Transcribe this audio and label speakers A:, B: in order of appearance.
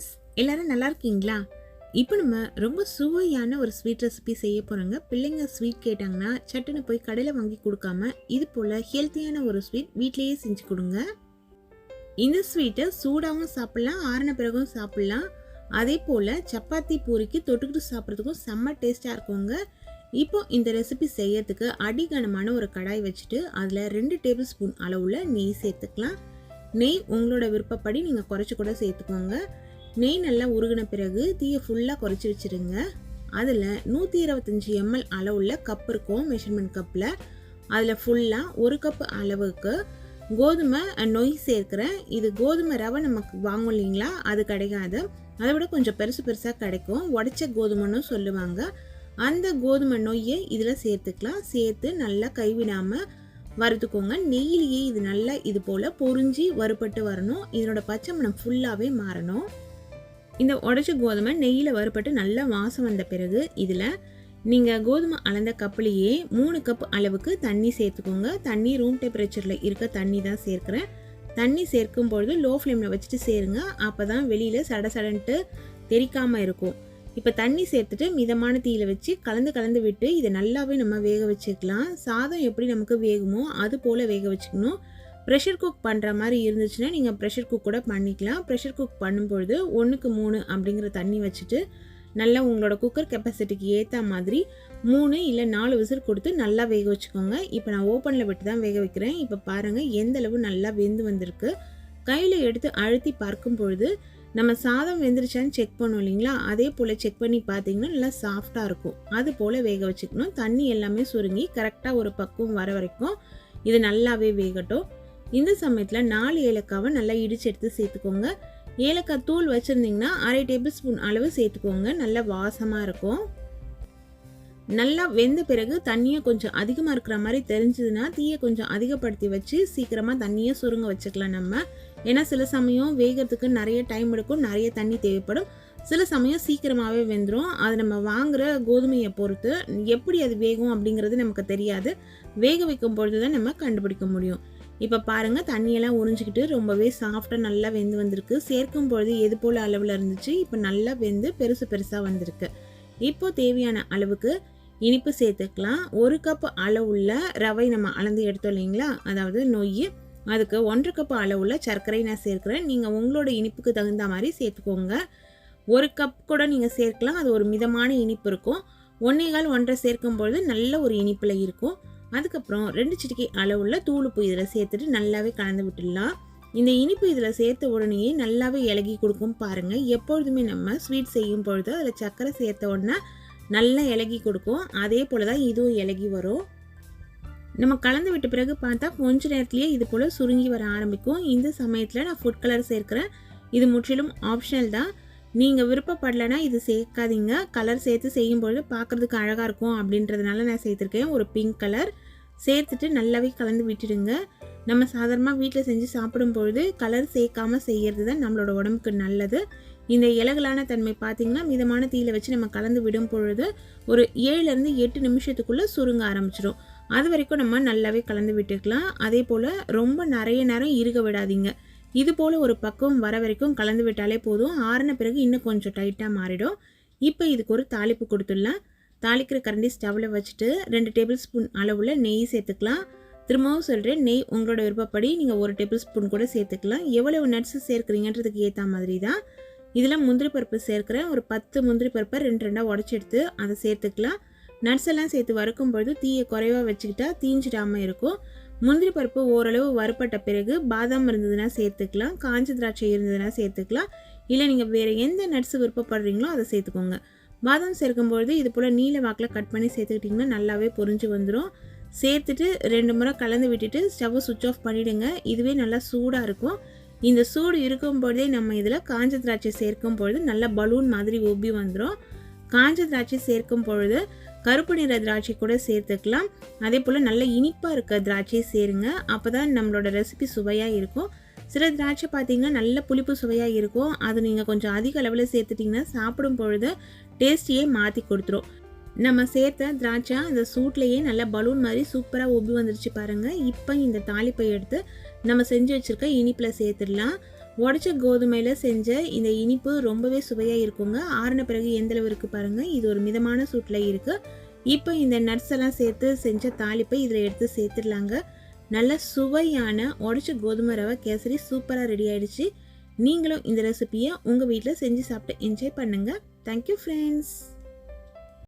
A: Friends எல்லாரும் நல்லா இருக்கீங்களா? இப்போ நம்ம ரொம்ப சுவையான ஒரு ஸ்வீட் ரெசிபி செய்ய போகிறோங்க பிள்ளைங்க ஸ்வீட் கேட்டாங்கன்னா சட்டுன்னு போய் கடையில் வாங்கி கொடுக்காம இது போல் ஹெல்த்தியான ஒரு ஸ்வீட் வீட்லேயே செஞ்சு கொடுங்க. இந்த ஸ்வீட்டை சூடாகவும் சாப்பிட்லாம் ஆறின பிறகும் சாப்பிட்லாம். அதே போல் சப்பாத்தி பூரிக்கு தொட்டுக்கிட்டு சாப்பிட்றதுக்கும் செம்ம டேஸ்ட்டாக இருக்குங்க. இப்போ இந்த ரெசிபி செய்யறதுக்கு அடிகனமான ஒரு கடாய் வச்சுட்டு அதில் ரெண்டு டேபிள் ஸ்பூன் அளவில் நெய் சேர்த்துக்கலாம். நெய் உங்களோட விருப்பப்படி நீங்கள் குறைச்சி கூட சேர்த்துக்கோங்க. நெய் நல்லா உருகின பிறகு தீயை ஃபுல்லாக குறைச்சி வச்சுருங்க. அதில் நூற்றி இருபத்தஞ்சி எம்எல் அளவுள்ள கப் இருக்கும் மெஷர்மெண்ட் கப்பில் அதில் ஃபுல்லாக ஒரு கப் அளவுக்கு கோதுமை நொய் சேர்க்குறேன். இது கோதுமை ரவை நமக்கு வாங்கும் இல்லைங்களா? அது கிடைக்காது. அதை விட கொஞ்சம் பெருசு பெருசாக கிடைக்கும். உடச்ச கோதுமைன்னு சொல்லுவாங்க. அந்த கோதுமை நொய்யை இதில் சேர்த்துக்கலாம். சேர்த்து நல்லா கைவிடாமல் வறுத்துக்கோங்க. நெய்யிலேயே இது நல்லா இது போல் பொறிஞ்சி வறுபட்டு வரணும். இதனோட பச்சை மனம் ஃபுல்லாகவே மாறணும். இந்த உடச்ச கோதுமை நெய்யில் வறுபட்டு நல்லா வாசம் வந்த பிறகு இதில் நீங்கள் கோதுமை அளந்த கப்புலேயே மூணு கப் அளவுக்கு தண்ணி சேர்த்துக்கோங்க. தண்ணி ரூம் டெம்பரேச்சரில் இருக்க தண்ணி தான் சேர்க்குறேன். தண்ணி சேர்க்கும் பொழுது லோ ஃப்ளேமில் வச்சுட்டு சேருங்க. அப்போ தான் வெளியில் சட சடன்ட்டு தெரிக்காமல் இருக்கும். இப்போ தண்ணி சேர்த்துட்டு மிதமான தீயில வச்சு கலந்து கலந்து விட்டு இதை நல்லாவே நம்ம வேக வச்சுக்கலாம். சாதம் எப்படி நமக்கு வேகுமோ அது போல் வேக வச்சுக்கணும். ப்ரெஷர் குக் பண்ணுற மாதிரி இருந்துச்சுன்னா நீங்கள் ப்ரெஷர் குக் கூட பண்ணிக்கலாம். ப்ரெஷர் குக் பண்ணும்பொழுது ஒன்றுக்கு மூணு அப்படிங்கிற தண்ணி வச்சுட்டு நல்லா உங்களோட குக்கர் கெப்பாசிட்டிக்கு ஏற்ற மாதிரி மூணு இல்லை நாலு விசில் கொடுத்து நல்லா வேக வச்சுக்கோங்க. இப்போ நான் ஓப்பனில் விட்டு தான் வேக வைக்கிறேன். இப்போ பாருங்கள் எந்த அளவு நல்லா வெந்து வந்திருக்கு. கையில் எடுத்து அழுத்தி பார்க்கும் பொழுது நம்ம சாதம் வெந்துருச்சான்னு செக் பண்ணோம் இல்லைங்களா? அதே போல் செக் பண்ணி பார்த்தீங்கன்னா நல்லா சாஃப்டாக இருக்கும். அது போல் வேக வச்சுக்கணும். தண்ணி எல்லாமே சுருங்கி கரெக்டாக ஒரு பக்குவம் வர வரைக்கும் இது நல்லாவே வேகட்டும். இந்த சமயத்தில் நாலு ஏலக்காவை நல்லா இடிச்சு எடுத்து சேர்த்துக்கோங்க. ஏலக்காய் தூள் வச்சுருந்தீங்கன்னா அரை டேபிள் ஸ்பூன் அளவு சேர்த்துக்கோங்க. நல்லா வாசமாக இருக்கும். நல்லா வெந்த பிறகு தண்ணியை கொஞ்சம் அதிகமாக இருக்கிற மாதிரி தெரிஞ்சதுன்னா தீயை கொஞ்சம் அதிகப்படுத்தி வச்சு சீக்கிரமாக தண்ணியை சுருங்க வச்சுக்கலாம் நம்ம. ஏன்னா சில சமயம் வேகிறதுக்கு நிறைய டைம் எடுக்கும் நிறைய தண்ணி தேவைப்படும். சில சமயம் சீக்கிரமாகவே வெந்துடும் அது நம்ம வாங்குகிற கோதுமையை பொறுத்து எப்படி அது வேகும் அப்படிங்கிறது நமக்கு தெரியாது. வேக வைக்கும் பொழுது தான் நம்ம கண்டுபிடிக்க முடியும். இப்போ பாருங்கள் தண்ணியெல்லாம் உறிஞ்சிக்கிட்டு ரொம்பவே சாஃப்டாக நல்லா வெந்து வந்திருக்கு. சேர்க்கும் பொழுது எது போல் அளவில் இருந்துச்சு இப்போ நல்லா வெந்து பெருசு பெருசாக வந்திருக்கு. இப்போது தேவையான அளவுக்கு இனிப்பு சேர்த்துக்கலாம். ஒரு கப் அளவுள்ள ரவை நம்ம அளந்து எடுத்தோம் இல்லைங்களா? அதாவது நொய் அதுக்கு ஒன்றரை கப் அளவுள்ள சர்க்கரை நான் சேர்க்குறேன். நீங்கள் உங்களோட இனிப்புக்கு தகுந்த மாதிரி சேர்த்துக்கோங்க. ஒரு கப் கூட நீங்கள் சேர்க்கலாம். அது ஒரு மிதமான இனிப்பு இருக்கும். ஒன்றேகால் ஒன்றரை சேர்க்கும் பொழுது நல்ல ஒரு இனிப்பில் இருக்கும். அதுக்கப்புறம் ரெண்டு சிட்டிக்கை அளவுள்ள தூளுப்பு இதில் சேர்த்துட்டு நல்லாவே கலந்து விட்டுடலாம். இந்த இனிப்பு இதில் சேர்த்த உடனேயே நல்லாவே இலகி கொடுக்கும் பாருங்கள் எப்பொழுதுமே நம்ம ஸ்வீட் செய்யும் பொழுது அதில் சர்க்கரை சேர்த்த உடனே நல்லா இலகி கொடுக்கும். அதே போல் தான் இதுவும் இலகி வரும். நம்ம கலந்து விட்ட பிறகு பார்த்தா கொஞ்ச நேரத்துலேயே இது போல் சுருங்கி வர ஆரம்பிக்கும். இந்த சமயத்தில் நான் ஃபுட் கலர் சேர்க்குறேன். இது முற்றிலும் ஆப்ஷனல் தான். நீங்கள் விருப்பப்படலைன்னா இது சேர்க்காதீங்க. கலர் சேர்த்து செய்யும்பொழுது பார்க்குறதுக்கு அழகாக இருக்கும் அப்படின்றதுனால நான் சேர்த்துருக்கேன். ஒரு பிங்க் கலர் சேர்த்துட்டு நல்லாவே கலந்து விட்டுடுங்க. நம்ம சாதாரணமாக வீட்டில் செஞ்சு சாப்பிடும் பொழுது கலர் சேர்க்காமல் செய்கிறது தான் நம்மளோட உடம்புக்கு நல்லது. இந்த இலகலான தன்மை பார்த்திங்கன்னா மிதமான தீயில வச்சு நம்ம கலந்து விடும் பொழுது ஒரு ஏழுலேருந்து எட்டு நிமிஷத்துக்குள்ளே சுருங்க ஆரம்பிச்சிடும் அது வரைக்கும் நம்ம நல்லாவே கலந்து விட்டுக்கலாம். அதே போல் ரொம்ப நிறைய நேரம் இருக விடாதீங்க. இது போல் ஒரு பக்குவம் வர வரைக்கும் கலந்து விட்டாலே போதும். ஆறின பிறகு இன்னும் கொஞ்சம் டைட்டாக மாறிடும். இப்போ இதுக்கு ஒரு தாளிப்பு கொடுத்துடலாம். தாளிக்கிற கரண்டி ஸ்டவ்வில் வச்சுட்டு ரெண்டு டேபிள் ஸ்பூன் அளவில் நெய் சேர்த்துக்கலாம். திரும்பவும் சொல்கிறேன் நெய் உங்களோட விருப்பப்படி நீங்கள் ஒரு டேபிள் ஸ்பூன் கூட சேர்த்துக்கலாம். எவ்வளவு நட்ஸ் சேர்க்குறீங்கன்றதுக்கு ஏற்ற மாதிரி தான் இதில் முந்திரி பருப்பு சேர்க்குறேன். ஒரு பத்து முந்திரி பருப்பை ரெண்டு ரெண்டாக உடச்சி எடுத்து அதை சேர்த்துக்கலாம். நட்ஸ் எல்லாம் சேர்த்து வறுக்கும் பொழுது தீயை குறைவாக வச்சுக்கிட்டா தீஞ்சிடாமல் இருக்கும். முந்திரி பருப்பு ஓரளவு வறுப்பட்ட பிறகு பாதாம் இருந்ததுன்னா சேர்த்துக்கலாம் காஞ்ச திராட்சை இருந்ததுன்னா சேர்த்துக்கலாம். இல்லை நீங்கள் வேறு எந்த நட்ஸ் விருப்பப்படுறீங்களோ அதை சேர்த்துக்கோங்க. பாதாம் சேர்க்கும்பொழுது இது போல் நீல வாக்கில் கட் பண்ணி சேர்த்துக்கிட்டிங்கன்னா நல்லாவே பொரிஞ்சு வந்துடும் சேர்த்துட்டு ரெண்டு முறை கலந்து விட்டுட்டு ஸ்டவ்வை சுவிட்ச் ஆஃப் பண்ணிவிடுங்க இதுவே நல்லா சூடாக இருக்கும். இந்த சூடு இருக்கும் பொழுதே நம்ம இதில் காஞ்ச திராட்சை சேர்க்கும் பொழுது நல்லா பலூன் மாதிரி ஒப்பி வந்துடும் காஞ்ச திராட்சை சேர்க்கும் பொழுது கருப்பு நிற திராட்சை கூட சேர்த்துக்கலாம். அதே போல் நல்ல இனிப்பாக இருக்க திராட்சையை சேருங்க. அப்போ தான் நம்மளோட ரெசிபி சுவையாக இருக்கும். சில திராட்சை பார்த்தீங்கன்னா நல்ல புளிப்பு சுவையாக இருக்கும். அது நீங்கள் கொஞ்சம் அதிக அளவில் சேர்த்துட்டிங்கன்னா சாப்பிடும் பொழுது டேஸ்டியே மாற்றி கொடுத்துரும். நம்ம சேர்த்த திராட்சை அந்த சூட்லேயே நல்லா பலூன் மாதிரி சூப்பராக உப்பி வந்துருச்சு பாருங்கள் இப்போ இந்த தாளிப்பை எடுத்து நம்ம செஞ்சு வச்சுருக்க இனிப்பில் சேர்த்துடலாம். உடச்ச கோதுமையில் செஞ்ச இந்த இனிப்பு ரொம்பவே சுவையாக இருக்குங்க. ஆறின பிறகு எந்தளவு இருக்குது பாருங்கள் இது ஒரு மிதமான சூட்டில் இருக்குது இப்போ இந்த நட்ஸ் எல்லாம் சேர்த்து செஞ்ச தாளிப்பை இதில் எடுத்து சேர்த்துடலாங்க. நல்ல சுவையான உடச்ச கோதுமை ரவை கேசரி சூப்பராக ரெடி ஆகிடுச்சு நீங்களும் இந்த ரெசிபியை உங்கள் வீட்டில் செஞ்சு சாப்பிட்டு என்ஜாய் பண்ணுங்கள் தேங்க்யூ ஃப்ரெண்ட்ஸ்